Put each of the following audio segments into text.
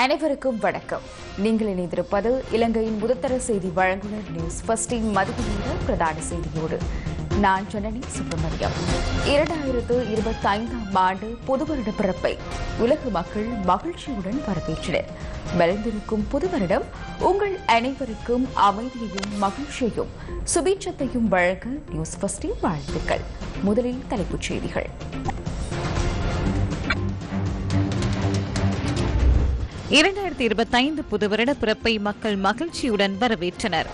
அனைவருக்கும் வணக்கம். நீங்கள் இணைந்திருப்பது இலங்கையின் முதத்தர செய்தி வழங்குனர் நியூஸ் ஃபர்ஸ்டின் மதிப்பு பிரதான செய்தியோடு. நான் ஜனனி சுப்பிரமணியம். இரண்டாயிரத்து இருபத்தி ஐந்தாம் ஆண்டு புது வருட பிறப்பை உலக மக்கள் மகிழ்ச்சியுடன் வரவேற்றனர். மலர்ந்திருக்கும் புது வருடம் உங்கள் அனைவருக்கும் அமைதியையும் மகிழ்ச்சியையும் சுபீட்சத்தையும் வழங்க நியூஸ் ஃபர்ஸ்டின் வாழ்த்துக்கள். முதலில் தலைப்புச் செய்திகள். இரண்டாயிரத்தி இருபத்தைந்து புது வருட பிறப்பை மக்கள் மகிழ்ச்சியுடன் வரவேற்றனர்.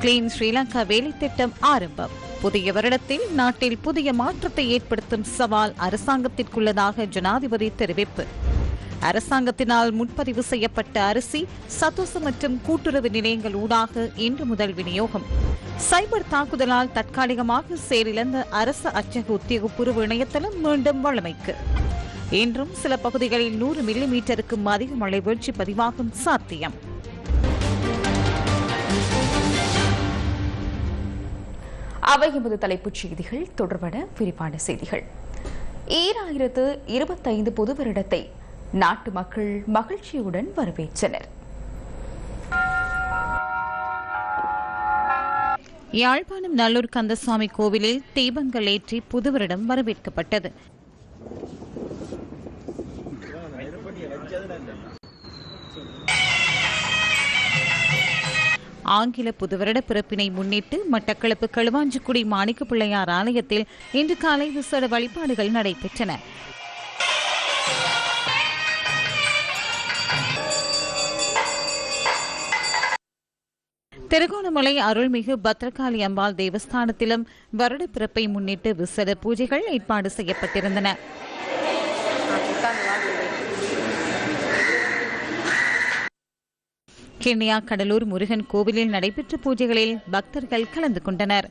கிளீன் ஸ்ரீலங்கா வேலைத்திட்டம் ஆரம்பம். புதிய வருடத்தில் நாட்டில் புதிய மாற்றத்தை ஏற்படுத்தும் சவால் அரசாங்கத்திற்குள்ளதாக ஜனாதிபதி தெரிவிப்பு. அரசாங்கத்தினால் முன்பதிவு செய்யப்பட்ட அரிசி சத்தோச மற்றும் கூட்டுறவு நிலையங்கள் ஊடாக இன்று முதல் விநியோகம். சைபர் தாக்குதலால் தற்காலிகமாக செயலிழந்த அரசு அச்சக உத்தியோகபூர்வ இணையதளம் மீண்டும் வழமைக்கு. இன்றும் சில பகுதிகளில் நூறு மில்லி மீட்டருக்கும் அதிக மழை வீழ்ச்சி பதிவாகும் சாத்தியம். அவை எமது தலைப்புச் செய்திகள். தொடர்பான விரிவான செய்திகள். ஈராயிரத்து இருபத்தைந்து பொது வருடத்தை நாட்டு மக்கள் மகிழ்ச்சியுடன் வரவேற்றனர். யாழ்ப்பாணம் நல்லூர் கந்தசாமி கோவிலில் தீபங்கள் ஏற்றி புது வருடம் வரவேற்கப்பட்டது. ஆங்கில புதுவருட பிறப்பினை முன்னிட்டு மட்டக்களப்பு களுவாஞ்சிக்குடி மாணிக்க பிள்ளையார் ஆலயத்தில் இன்று காலை விசேட வழிபாடுகள் நடைபெற்றன. திருகோணமலை அருள்மிகு பத்ரகாளி அம்பாள் தேவஸ்தானத்திலும் வருட பிறப்பை முன்னிட்டு விசேட பூஜைகள் ஏற்பாடு செய்யப்பட்டிருந்தன. கிண்ணியா கடலூர் முருகன் கோவிலில் நடைபெற்ற பூஜைகளில் பக்தர்கள் கலந்து கொண்டனர்.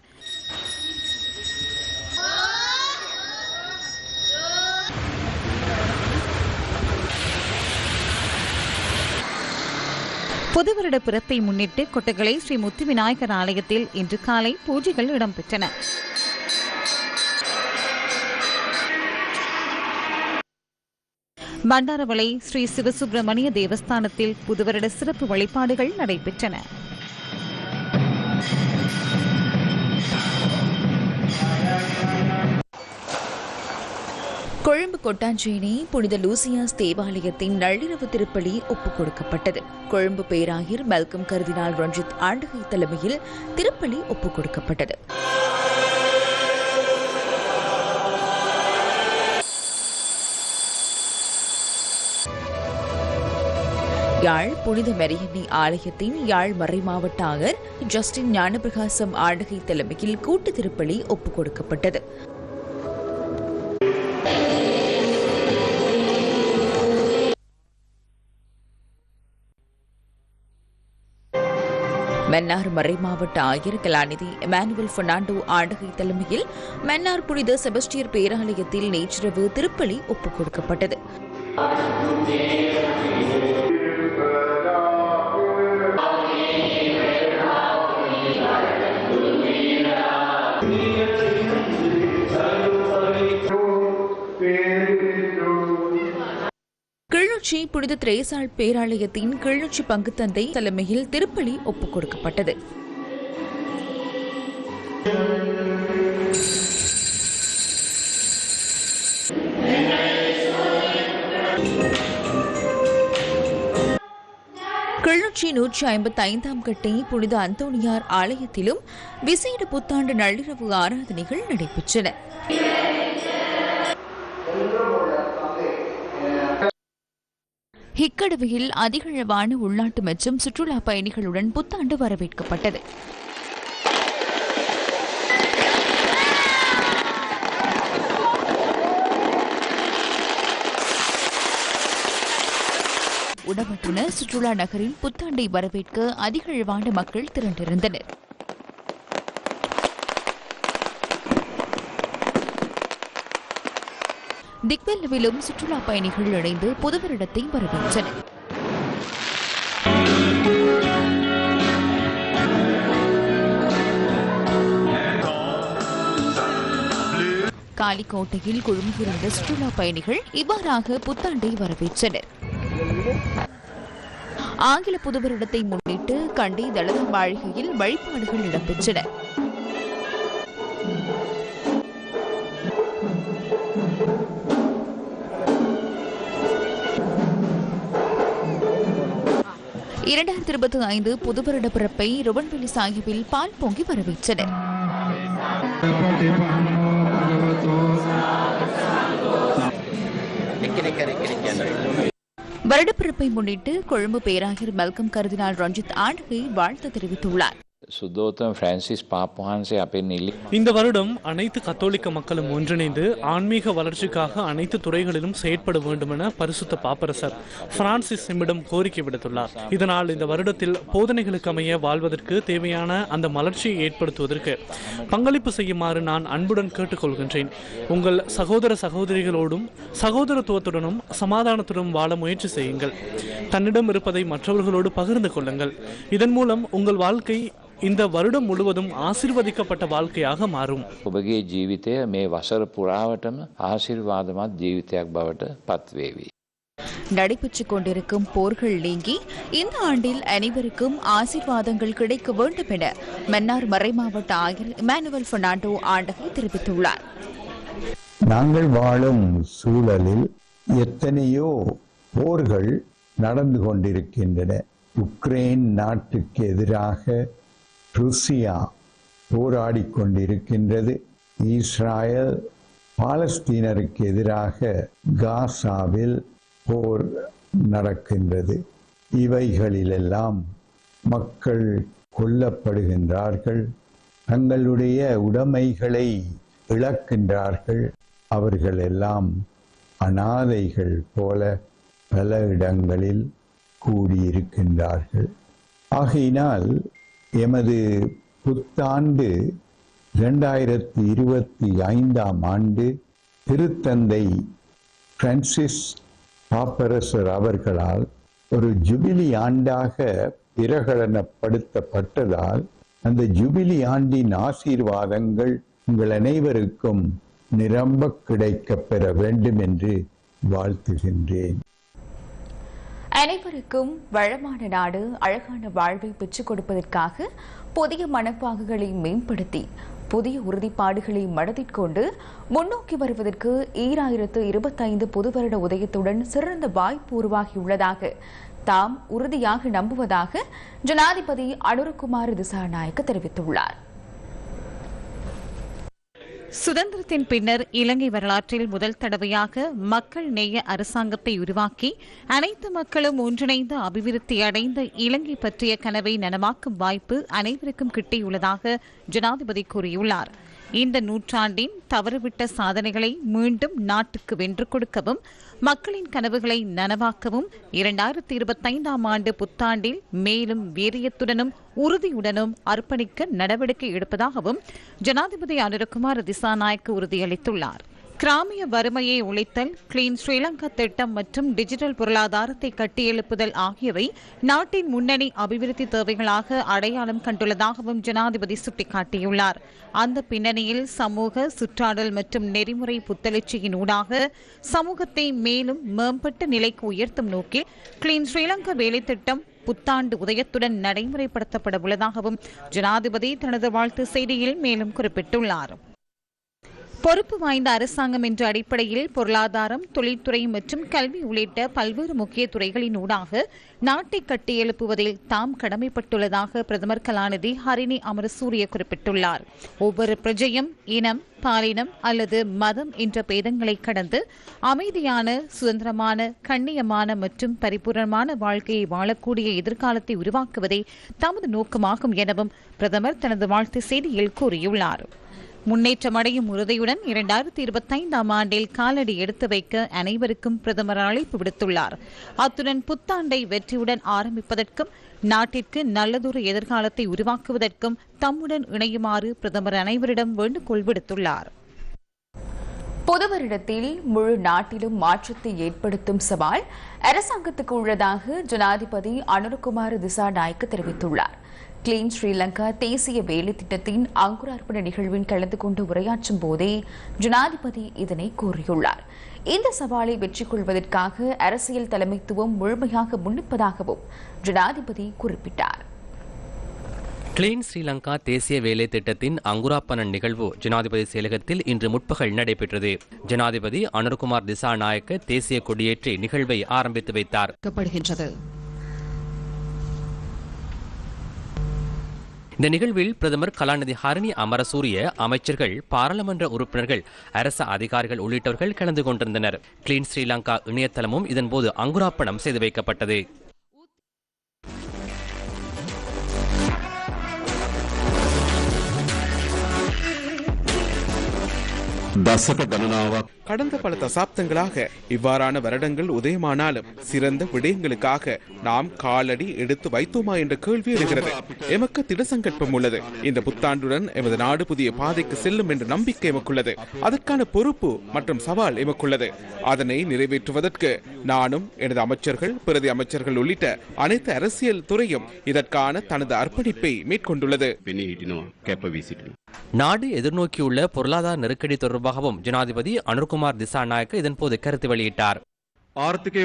புது வருட பிறப்பை முன்னிட்டு கொட்டகலை ஸ்ரீ முத்து விநாயகர் ஆலயத்தில் இன்று காலை பூஜைகள் இடம்பெற்றன. பண்டாரவளை ஸ்ரீ சிவசுப்பிரமணிய தேவஸ்தானத்தில் புதுவருட சிறப்பு வழிபாடுகள் நடைபெற்றன. கொழும்பு கொட்டாஞ்சேனி புனித லூசியாஸ் தேவாலயத்தின் நள்ளிரவு திருப்பலி ஒப்புக் கொடுக்கப்பட்டது. கொழும்பு பேராயர் மல்கம் கருதினால் ரஞ்சித் ஆண்டகை தலைமையில் திருப்பலி ஒப்புக் கொடுக்கப்பட்டது. யாழ் புனித மரியன்னை ஆலயத்தின் யாழ் மறை மாவட்ட ஆயர் ஜஸ்டின் ஞானபிரகாசம் ஆண்டகை தலைமையில் கூட்டு திருப்பலி ஒப்புக் கொடுக்கப்பட்டது. மன்னார் மறைமாவட்ட ஆயர் கலாநிதி எமானுவல் பெர்னாண்டோ ஆண்டகை தலைமையில் மன்னார் புனித செபஸ்டியர் பேராலயத்தில் நேற்றிரவு திருப்பலி ஒப்புக் கொடுக்கப்பட்டது கிளிநொச்சி புனித திரேசாள் பேராலயத்தின் கிளிநொச்சி பங்குத்தந்தை தலைமையில் திருப்பலி ஒப்புக் கொடுக்கப்பட்டது. கிளிநொச்சி நூற்றி ஐம்பத்தி ஐந்தாம் கட்டை புனித அந்தோணியார் ஆலயத்திலும் விசேட புத்தாண்டு நள்ளிரவு ஆராதனைகள் நடைபெற்றன. ஹிக்கடுவையில் அதிகளவான உள்நாட்டு மற்றும் சுற்றுலா பயணிகளுடன் புத்தாண்டு வரவேற்கப்பட்டது. உடமட்டுன சுற்றுலா நகரில் புத்தாண்டை வரவேற்க அதிகளவான மக்கள் திரண்டிருந்தனர். திக்வெல்லவிலும் சுற்றுலா பயணிகள் இணைந்து புதுவரிடத்தை வரவேற்றனர். காலிக்கோட்டையில் குழுமியிருந்த சுற்றுலா பயணிகள் இவ்வாறாக புத்தாண்டை வரவேற்றனர். ஆங்கில புதுவரிடத்தை முன்னிட்டு கண்டி தளத மாளிகையில் வழிபாடுகள் இடம்பெற்றன. இரண்டாயிரத்தி இருபத்தி ஐந்து புது வருட பிறப்பை ருவன்வெளி சாஹிப்பில் பால் பொங்கி வரவேற்றனர். வருடப்பிறப்பை முன்னிட்டு கொழும்பு பேராயர் மல்கம் கருதினால் ரஞ்சித் ஆண்டகை வாழ்த்து தெரிவித்துள்ளார். சுத்தோத்தம் பிரான்சிஸ் பாப்பான்சே அப்பேன் இந்த வருடம் அனைத்து கத்தோலிக்க மக்களும் ஒன்றிணைந்து ஆன்மீக வளர்ச்சிக்காக அனைத்து துறைகளிலும் செயற்பட வேண்டும் என பரிசுத்த பாப்பரசர் பிரான்சிஸ் எம்மிடம் கோரிக்கை விடுத்துள்ளார். இதனால் இந்த வருடத்தில் போதனைகளுக்கு அமைய வாழ்வதற்கு தேவையான அந்த மலர்ச்சியை ஏற்படுத்துவதற்கு பங்களிப்பு செய்யுமாறு நான் அன்புடன் கேட்டுக்கொள்கின்றேன். உங்கள் சகோதர சகோதரிகளோடும் சகோதரத்துவத்துடனும் சமாதானத்துடனும் வாழ முயற்சி செய்யுங்கள். தன்னிடம் இருப்பதை மற்றவர்களோடு பகிர்ந்து கொள்ளுங்கள். இதன் மூலம் உங்கள் வாழ்க்கை இந்த வருடம் முழுவதும் ஆசிர்வதிக்கப்பட்ட வாழ்க்கையாக மாறும் ඔබගේ ජීවිතය මේ වසර පුරාවටම ආශිර්වාදමත් ජීවිතයක් බවට පත්වේවි. நடைபெற்றுக் கொண்டிருக்கும் போர்கள் நீங்கி இந்த ஆண்டில் அனைவருக்கும் ஆசீர்வாதங்கள் கிடைக்க வேண்டும் என மன்னார் மறைமாவட்ட ஆயர் இமானுவல் பெர்னாண்டோ ஆண்டகை தெரிவித்துள்ளார் நாங்கள் வாழும் சூழலில் எத்தனையோ போர்கள் நடந்து கொண்டிருக்கின்றன உக்ரைன் நாட்டுக்கு எதிராக ருசியா போராடி கொண்டிருக்கின்றது இஸ்ராயல் பாலஸ்தீனருக்கு எதிராக காசாவில் போர் நடக்கின்றது. இவைகளிலெல்லாம் மக்கள் கொல்லப்படுகின்றார்கள். தங்களுடைய உடைமைகளை இழக்கின்றார்கள். அவர்கள் எல்லாம் அனாதைகள் போல பல இடங்களில் கூடியிருக்கின்றார்கள். ஆகையினால் எமது புத்தாண்டு இரண்டாயிரத்தி இருபத்தி ஐந்தாம் ஆண்டு திருத்தந்தை பிரான்சிஸ் பாப்பரசர் அவர்களால் ஒரு ஜூபிலி ஆண்டாக பிரகடனப்படுத்தப்பட்டதால் அந்த ஜூபிலி ஆண்டின் ஆசீர்வாதங்கள் உங்கள் அனைவருக்கும் நிரம்ப கிடைக்கப் பெற வேண்டும் என்று வாழ்த்துகின்றேன். அனைவருக்கும் வளமான நாடு அழகான வாழ்வை பெற்றுக் கொடுப்பதற்காக புதிய மனப்பாங்குகளை மேம்படுத்தி புதிய உறுதிப்பாடுகளை மனதிற்கொண்டு முன்னோக்கி வருவதற்கு ஈராயிரத்து இருபத்தைந்து புது வருட உதயத்துடன் சிறந்த வாய்ப்பு உருவாகியுள்ளதாக தாம் உறுதியாக நம்புவதாக ஜனாதிபதி அனுரகுமார் திசாநாயக்க தெரிவித்துள்ளார். சுதந்திரத்தின் பின்னர் இலங்கை வரலாற்றில் முதல் தடவையாக மக்கள் நேய அரசாங்கத்தை உருவாக்கி அனைத்து மக்களும் ஒன்றிணைந்து அபிவிருத்தி அடைந்த இலங்கை பற்றிய கனவை நனவாக்கும் வாய்ப்பு அனைவருக்கும் கிட்டியுள்ளதாக ஜனாதிபதி கூறியுள்ளார். இந்த நூற்றாண்டின் தவறுவிட்ட சாதனைகளை மீண்டும் நாட்டுக்கு வென்று கொடுக்கவும் மக்களின் கனவுகளை நனவாக்கவும் இரண்டாயிரத்தி இருபத்தைந்தாம் ஆண்டு புத்தாண்டில் மேலும் வீரியத்துடனும் உறுதியுடனும் அர்ப்பணிக்க நடவடிக்கை எடுப்பதாகவும் ஜனாதிபதி அனுரகுமார் திசாநாயக்கு உறுதியளித்துள்ளார். கிராமிய வறுமையை ஒழித்தல் கிளீன் ஸ்ரீலங்கா திட்டம் மற்றும் டிஜிட்டல் பொருளாதாரத்தை கட்டியெழுப்புதல் ஆகியவை நாட்டின் முன்னணி அபிவிருத்தி தேவைகளாக அடையாளம் கண்டுள்ளதாகவும் ஜனாதிபதி சுட்டிக்காட்டியுள்ளார். அந்த பின்னணியில் சமூக சுற்றாடல் மற்றும் நெறிமுறை புத்தெழுச்சியின் ஊடாக சமூகத்தை மேலும் மேம்பட்ட நிலைக்கு உயர்த்தும் நோக்கில் கிளீன் ஸ்ரீலங்கா வேலைத்திட்டம் புத்தாண்டு உதயத்துடன் நடைமுறைப்படுத்தப்பட உள்ளதாகவும் ஜனாதிபதி தனது வாழ்த்து செய்தியில் மேலும் குறிப்பிட்டுள்ளார். பொறுப்பு வாய்ந்த அரசாங்கம் என்ற அடிப்படையில் பொருளாதாரம் தொழில்துறை மற்றும் கல்வி உள்ளிட்ட பல்வேறு முக்கிய துறைகளின் ஊடாக நாட்டை கட்டியெழுப்புவதில் தாம் கடமைப்பட்டுள்ளதாக பிரதமர் கலாநிதி ஹரிணி அமரசூரிய குறிப்பிட்டுள்ளார். ஒவ்வொரு பிரஜையும் இனம் பாலினம் அல்லது மதம் என்ற பேதங்களை கடந்து அமைதியான சுதந்திரமான கண்ணியமான மற்றும் பரிபூரணமான வாழ்க்கையை வாழக்கூடிய எதிர்காலத்தை உருவாக்குவதே தமது நோக்கமாகும் எனவும் பிரதமர் தனது வாழ்த்து செய்தியில் கூறியுள்ளார். முன்னேற்றமடையும் உறுதியுடன் இரண்டாயிரத்தி இருபத்தைந்தாம் ஆண்டில் காலடி எடுத்து வைக்க அனைவருக்கும் பிரதமர் அழைப்பு விடுத்துள்ளார். அத்துடன் புத்தாண்டை வெற்றியுடன் ஆரம்பிப்பதற்கும் நாட்டிற்கு நல்லதொரு எதிர்காலத்தை உருவாக்குவதற்கும் தம்முடன் இணையுமாறு பிரதமர் அனைவரிடம் வேண்டுகோள் விடுத்துள்ளார். பொது வருடத்தில் முழு நாட்டிலும் மாற்றத்தை ஏற்படுத்தும் சவால் அரசாங்கத்துக்கு உள்ளதாக ஜனாதிபதி அனுரகுமார் திசாநாயக்கு தெரிவித்துள்ளார். கிளீன் ஸ்ரீலங்கா தேசிய வேலை திட்டத்தின் அங்குரார்ப்பண நிகழ்வில் கலந்து கொண்டு உரையாற்றும் போதே ஜனாதிபதி இதனை கூறியுள்ளார். இந்த சவாலை வெற்றி கொள்வதற்காக அரசியல் தலைமைத்துவம் முழுமையாக முன்னிப்பதாகவும் ஜனாதிபதி குறிப்பிட்டார். கிளீன் ஸ்ரீலங்கா தேசிய வேலை திட்டத்தின் அங்குராப்பணன் நிகழ்வு ஜனாதிபதி செயலகத்தில் இன்று முற்பகல் நடைபெற்றது. ஜனாதிபதி அனுர்குமார் திசாநாயக்க தேசிய கொடியேற்றி நிகழ்வை ஆரம்பித்து வைத்தார். இந்த நிகழ்வில் பிரதமர் கலாநிதி ஹரணி அமரசூரிய அமைச்சர்கள் பாராளுமன்ற உறுப்பினர்கள் அரச அதிகாரிகள் உள்ளிட்டவர்கள் கலந்து கொண்டிருந்தனர். கிளீன் ஸ்ரீலங்கா இணையதளமும் இதன்போது அங்குராப்பணம் செய்து வைக்கப்பட்டது. දසක ගණනාවක් கடந்த பல தசாப்தங்களாக இவ்வாறான வருடங்கள் உதயமானாலும் சிறந்த விடயங்களுக்காக நாம் காலடி எடுத்து வைத்தோமா என்ற கேள்வி எழுகிறது எமக்கு திடசங்கற்பம் உள்ளது இந்த புத்தாண்டுடன் எமது நாடு புதிய பாதைக்கு செல்லும் என்ற நம்பிக்கை எமக்குள்ளது அதற்கான பொறுப்பு மற்றும் சவால் எமக்குள்ளது அதனை நிறைவேற்றுவதற்கு நானும் எனது அமைச்சர்கள் பிரதி அமைச்சர்கள் உள்ளிட்ட அனைத்து அரசியல் துறையும் இதற்கான தனது அர்ப்பணிப்பை மேற்கொண்டுள்ளது நாடு எதிர்நோக்கியுள்ள பொருளாதார நெருக்கடி தொடர்பாகவும் ஜனாதிபதி அனுர்குமார் திசாநாயக்க இதன்போது கருத்து வெளியிட்டார். ஆர்த்திகே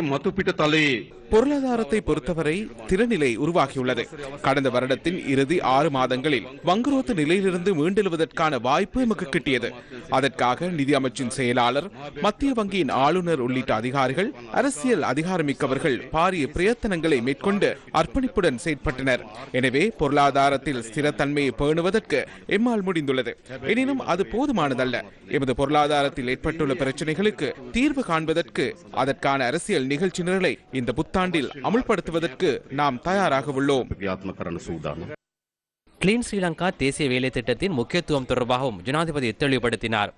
பொருளாதாரத்தை பொறுத்தவரை திறநிலை உருவாகியுள்ளது. கடந்த வருடத்தின் இறுதி ஆறு மாதங்களில் வங்குரோத்து நிலையிலிருந்து மீண்டெழுவதற்கான வாய்ப்பு நமக்கு கிட்டியது. அதற்காக நிதி செயலாளர் மத்திய வங்கியின் ஆளுநர் உள்ளிட்ட அதிகாரிகள் அரசியல் அதிகாரமிக்கவர்கள் பாரிய பிரயத்தனங்களை மேற்கொண்டு அர்ப்பணிப்புடன் செயற்பட்டனர். எனவே பொருளாதாரத்தில் ஸ்திரத்தன்மையை பேணுவதற்கு எம்மால் முடிந்துள்ளது. எனினும் அது போதுமானதல்ல. எமது பொருளாதாரத்தில் ஏற்பட்டுள்ள பிரச்சனைகளுக்கு தீர்வு காண்பதற்கு அதற்கான அரசியல் நிகழ்ச்சி நிரலை இந்த புத்தாண்டில் அமுல்படுத்துவதற்கு நாம் தயாராக உள்ளோம் ක්‍රියාත්ම කරන සූදානම්. கிளீன் ஸ்ரீலங்கா தேசிய வேலை திட்டத்தின் முக்கியத்துவம் தொடர்பாகவும் ஜனாதிபதி தெளிவுபடுத்தினார்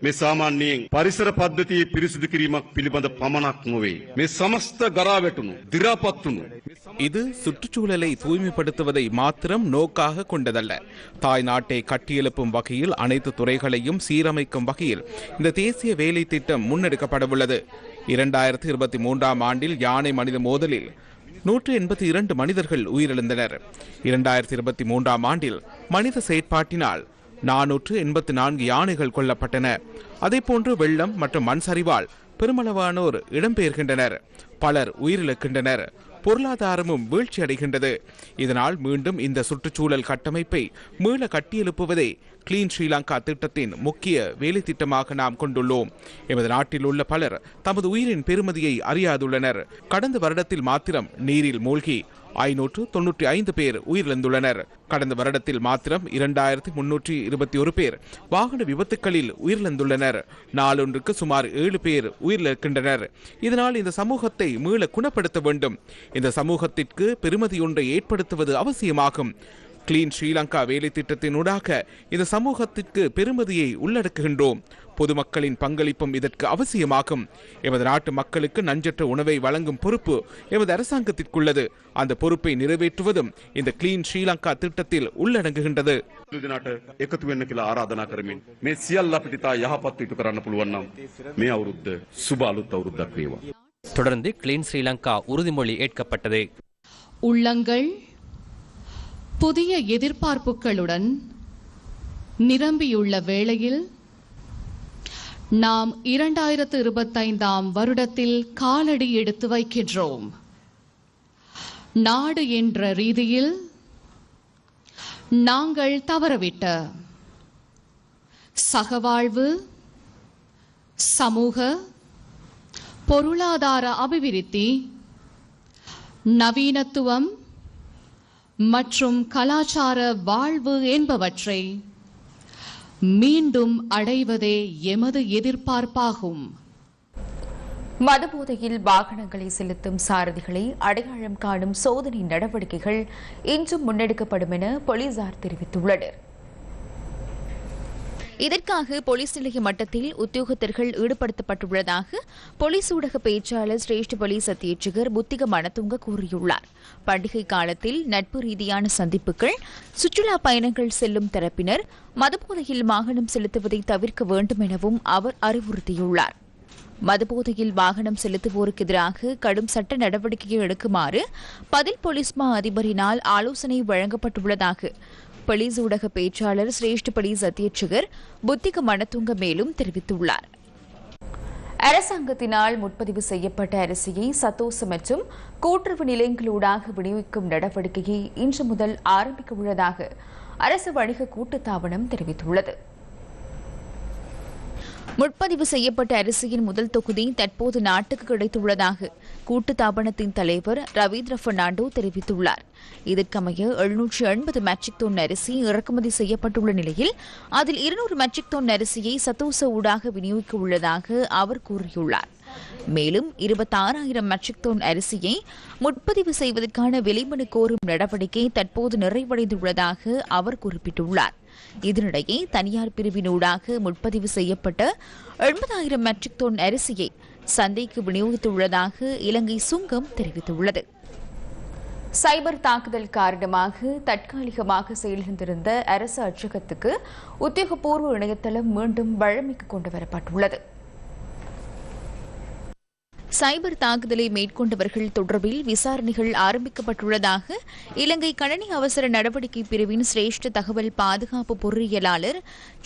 මේ සාමාන්‍යයෙන් පරිසර පද්ධතියේ පිරිසිදු කිරීමක් පිළිබඳ පමණක් නොවේ. මේ සමස්ත ගරාවැටුණු දිරාපත්තුණු இது சுற்றுச்சூழலை தூய்மைப்படுத்துவதை மாத்திரம் நோக்காக கொண்டதல்ல தாய் நாட்டை கட்டியெழுப்பும் வகையில் அனைத்து துறைகளையும் சீரமைக்கும் வகையில் இந்த தேசிய வேலை திட்டம் முன்னெடுக்கப்படவுள்ளது இரண்டாயிரத்தி இருபத்தி மூன்றாம் ஆண்டில் யானை மனித மோதலில் நூற்று எண்பத்தி இரண்டு மனிதர்கள் உயிரிழந்தனர். இரண்டாயிரத்தி இருபத்தி மூன்றாம் ஆண்டில் மனித செயற்பாட்டினால் நானூற்று எண்பத்தி நான்கு யானைகள் கொல்லப்பட்டன. அதேபோன்று வெள்ளம் மற்றும் மண் சரிவால் பெருமளவானோர் இடம்பெயர்கின்றனர். பலர் உயிரிழக்கின்றனர். பொருளாதாரமும் வீழ்ச்சி அடைகின்றது இதனால் மீண்டும் இந்த சுற்றுச்சூழல் கட்டமைப்பை மீள கட்டியெழுப்புவதே கிளீன் ஸ்ரீலங்கா திட்டத்தின் முக்கிய வேலை திட்டமாக நாம் கொண்டுள்ளோம். எமது நாட்டில் உள்ள பலர் தமது உயிரின் பெருமதியை அறியாதுள்ளனர். கடந்த வருடத்தில் மாத்திரம் நீரில் மூழ்கி ஐநூற்று தொன்னூற்றி ஐந்து பேர் உயிரிழந்துள்ளனர். கடந்த வருடத்தில் மாத்திரம் இரண்டாயிரத்தி முன்னூற்றி இருபத்தி ஒரு பேர் வாகன விபத்துகளில் உயிரிழந்துள்ளனர். நாளொன்றுக்கு சுமார் ஏழு பேர் உயிரிழக்கின்றனர். இதனால் இந்த சமூகத்தை மீள குணப்படுத்த வேண்டும். இந்த சமூகத்திற்கு பெருமதியொன்றை ஏற்படுத்துவது அவசியமாகும். கிளீன் ஸ்ரீலங்கா வேலை திட்டத்தினூடாக இந்த சமூகத்திற்கு பெருமதியை உள்ளடக்குகின்றோம். பொதுமக்களின் பங்களிப்பும் இதற்கு அவசியமாகும். எமது நாட்டு மக்களுக்கு நஞ்சற்ற உணவை வழங்கும் பொறுப்பு எமது அரசாங்கத்திற்குள்ளது. அந்த பொறுப்பை நிறைவேற்றுவதும் இந்த கிளீன் ஸ்ரீலங்கா திட்டத்தில் உள்ளடங்குகின்றது. தொடர்ந்து கிளீன் ஸ்ரீலங்கா உறுதிமொழி ஏற்கப்பட்டது. உள்ளங்கள் புதிய எதிர்பார்ப்புகளுடன் நிரம்பியுள்ள வேளையில் நாம் இரண்டாயிரத்து இருபத்தைந்தாம் வருடத்தில் காலடி எடுத்து வைக்கின்றோம். நாடு என்ற ரீதியில் நாங்கள் தவறவிட்ட சகவாழ்வு சமூக பொருளாதார அபிவிருத்தி நவீனத்துவம் மற்றும் கலாச்சார வாழ்வு என்பவற்றை மீண்டும் அடைவதே எமது எதிர்பார்ப்பாகும். மதுபோதையில் வாகனங்களை செலுத்தும் சாரதிகளை அடையாளம் காணும் சோதனை நடவடிக்கைகள் இன்றும் முன்னெடுக்கப்படும் என போலீசார் தெரிவித்துள்ளனர். இதற்காக போலீஸ் நிலைய மட்டத்தில் உத்தியோகத்தர்கள் ஈடுபடுத்தப்பட்டுள்ளதாக போலீஸ் ஊடக பேச்சாளர் சிரேஷ்ட போலீஸ் அத்தியட்சகர் புத்திக மனத்துங்க கூறியுள்ளார். பண்டிகை காலத்தில் நட்பு ரீதியான சந்திப்புகள் சுற்றுலா பயணங்கள் செல்லும் தரப்பினர் மதுபோதையில் வாகனம் செலுத்துவதை தவிர்க்க வேண்டும் எனவும் அவர் அறிவுறுத்தியுள்ளார். மதுபோதையில் வாகனம் செலுத்துவோருக்கு எதிராக கடும் சட்ட நடவடிக்கையை எடுக்குமாறு பதில் போலீஸ் மா அதிபரினால் ஆலோசனை வழங்கப்பட்டுள்ளதாக போலீஸ் ஊடக பேச்சாளர் சிரேஷ்ட பலீஸ் அத்தியட்சகர் புத்திக மணத்துங்க மேலும் தெரிவித்துள்ளார். அரசாங்கத்தினால் முன்பதிவு செய்யப்பட்ட அரிசியை சத்தோச மற்றும் கூட்டுறவு நிலையங்களூடாக விநியோகிக்கும் நடவடிக்கையை இன்று முதல் ஆரம்பிக்க உள்ளதாக அரசு வணிக கூட்டுத்தாபனம் தெரிவித்துள்ளது. முன்பதிவு செய்யப்பட்ட அரிசியின் முதல் தொகுதி தற்போது நாட்டுக்கு கிடைத்துள்ளதாக கூட்டு தாபனத்தின் தலைவர் ரவீந்திர பெர்னாண்டோ தெரிவித்துள்ளார். இதற்கமைய எழுநூற்று எண்பது மெட்ரிக் டன் அரிசி இறக்குமதி செய்யப்பட்டுள்ள நிலையில் அதில் இருநூறு மெட்ரிக் டன் அரிசியை சத்தோச ஊடாக விநியோகிக்க உள்ளதாக அவர் கூறியுள்ளார். மேலும் இருபத்தாறாயிரம் மெட்ரிக் டன் அரிசியை முற்பதிவு செய்வதற்கான விலைமனு கோரும் நடவடிக்கை தற்போது நிறைவடைந்துள்ளதாக அவர் குறிப்பிட்டுள்ளார். இதனிடையே தனியார் பிரிவினூடாக முன்பதிவு செய்யப்பட்ட எண்பதாயிரம் மெட்ரிக் டன் அரிசியை சந்தைக்கு விநியோகித்துள்ளதாக இலங்கை சுங்கம் தெரிவித்துள்ளது. சைபர் தாக்குதல் காரணமாக தற்காலிகமாக செயலிழந்திருந்த அரசு அச்சகத்துக்கு உத்தியோகபூர்வ இணையதளம் மீண்டும் வழமைக்கு கொண்டு வரப்பட்டுள்ளது. சைபர் தாக்குதலை மேற்கொண்டவர்கள் தொடர்பில் விசாரணைகள் ஆரம்பிக்கப்பட்டுள்ளதாக இலங்கை கணனி அவசர நடவடிக்கை பிரிவின் சிரேஷ்ட தகவல் பாதுகாப்பு பொறியியலாளர்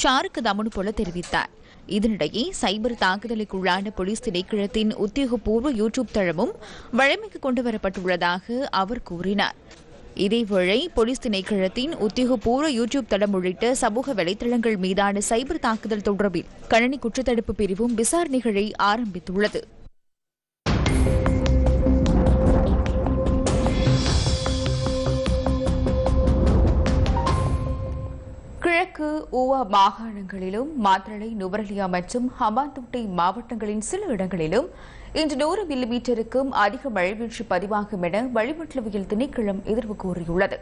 சாருக்கு தமனுபொல தெரிவித்தார். இதனிடையே சைபர் தாக்குதலுக்குள்ளான போலீஸ் திணைக்களத்தின் உத்தியோகபூர்வ யூடியூப் தளமும் வழமைக்கு கொண்டுவரப்பட்டுள்ளதாக அவர் கூறினார். இதேவேளை போலீஸ் திணைக்களத்தின் உத்தியோகபூர்வ யூடியூப் தளம் உள்ளிட்ட சமூக வலைதளங்கள் மீதான சைபர் தாக்குதல் தொடர்பில் கணனி குற்றத்தடுப்பு பிரிவும் விசாரணைகளை ஆரம்பித்துள்ளது. கிழக்கு ஊவா மாகாணங்களிலும் மாத்தளை நுவரலியா மற்றும் ஹமாந்துட்டை மாவட்டங்களின் சில இடங்களிலும் இன்று நூறு மில்லிமீட்டருக்கும் அதிக மழைவீழ்ச்சி பதிவாகும் என வளிமண்டலவியல் திணைக்களம் எதிர்வு கூறியுள்ளது.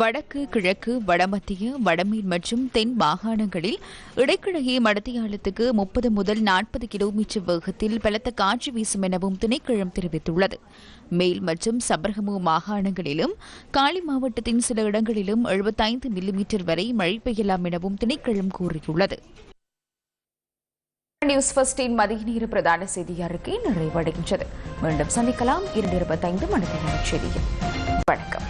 வடக்கு கிழக்கு வடமத்திய வடமீன் மற்றும் தென் மாகாணங்களில் இடைக்கிடையே மடத்தியாலத்துக்கு முப்பது முதல் நாற்பது கிலோமீட்டர் வேகத்தில் பலத்த காற்று வீசும் எனவும் திணைக்களம் தெரிவித்துள்ளது. மேல் மற்றும் சபர்கமு மாகாணங்களிலும் காலி மாவட்டத்தின் சில இடங்களிலும் எழுபத்தைந்து மில்லிமீட்டர் வரை மழை பெய்யலாம் எனவும் திணைக்களம் கூறியுள்ளது. நியூஸ் ஃபர்ஸ்டின் மதிய நேர பிரதான செய்தி அறிக்கை நிறைவடைகின்றது. மீண்டும் சந்திக்கலாம். இரண்டு இருபத்தைந்து மணிக்கு செய்தியில் வணக்கம்.